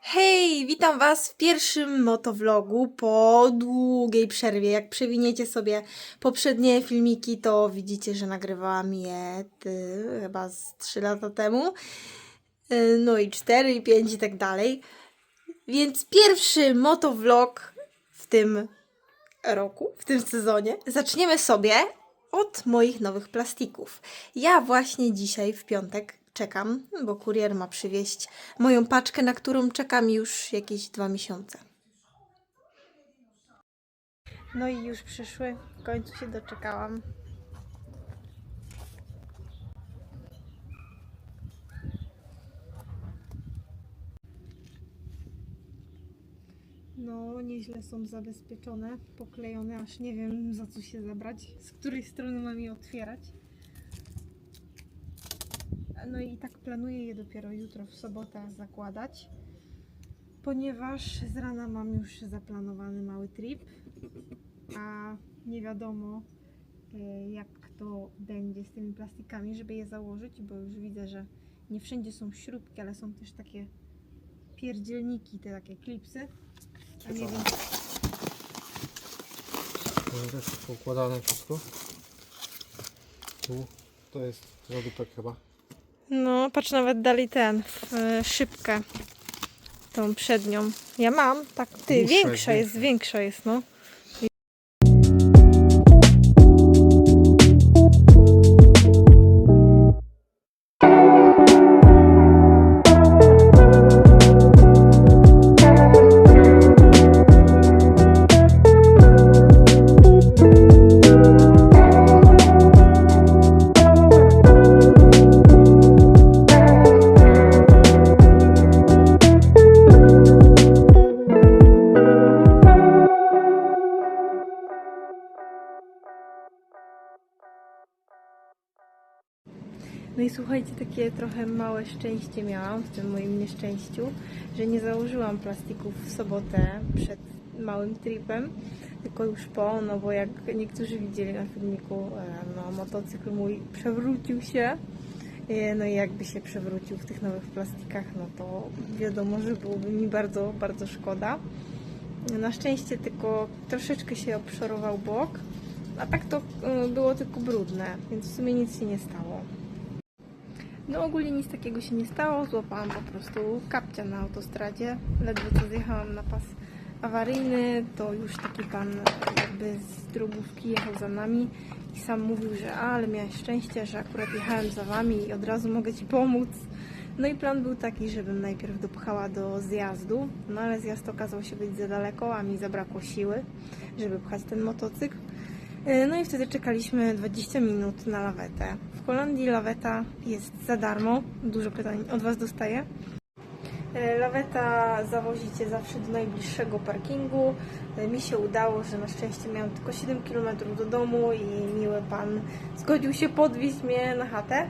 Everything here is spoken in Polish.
Hej, witam Was w pierwszym motovlogu po długiej przerwie. Jak przewiniecie sobie poprzednie filmiki, to widzicie, że nagrywałam je ty, chyba z 3 lata temu. Y, No i 4, i 5 i tak dalej. Więc pierwszy motovlog w tym roku, w tym sezonie, zaczniemy sobie od moich nowych plastików. Ja właśnie dzisiaj w piątek czekam, bo kurier ma przywieźć moją paczkę, na którą czekam już jakieś dwa miesiące. No i już przyszły, w końcu się doczekałam. No, nieźle są zabezpieczone, poklejone, aż nie wiem za co się zabrać, z której strony mam je otwierać. No i tak planuję je dopiero jutro w sobotę zakładać, ponieważ z rana mam już zaplanowany mały trip, a nie wiadomo e, jak to będzie z tymi plastikami, żeby je założyć, bo już widzę, że nie wszędzie są śrubki, ale są też takie pierdzielniki, te takie klipsy. A nie wiem, To też poukładane wszystko. Tu to jest produktek chyba. No, patrz nawet dalej ten, e, szybkę. Tą przednią. Ja mam, tak, ty, Dłuższa większa jest, jest, większa jest, no. No i słuchajcie, takie trochę małe szczęście miałam w tym moim nieszczęściu, że nie założyłam plastików w sobotę przed małym tripem, tylko już po, no bo jak niektórzy widzieli na filmiku, e, no motocykl mój przewrócił się, E, no i jakby się przewrócił w tych nowych plastikach, no to wiadomo, że byłoby mi bardzo, bardzo szkoda. Na szczęście tylko troszeczkę się obszorował bok, a tak to e, było tylko brudne, więc w sumie nic się nie stało. No ogólnie nic takiego się nie stało, złapałam po prostu kapcia na autostradzie. Ledwo co zjechałam na pas awaryjny, to już taki pan jakby z drogówki jechał za nami i sam mówił, że a, ale miałeś szczęście, że akurat jechałem za wami i od razu mogę ci pomóc. No i plan był taki, żebym najpierw dopchała do zjazdu, no ale zjazd okazał się być za daleko, a mi zabrakło siły, żeby pchać ten motocykl. E, No i wtedy czekaliśmy 20 minut na lawetę. W Holandii laweta jest za darmo. Dużo pytań od Was dostaję. E, Laweta zawozicie zawsze do najbliższego parkingu. E, Mi się udało, że na szczęście miałam tylko 7 km do domu i miły pan zgodził się podwieźć mnie na chatę.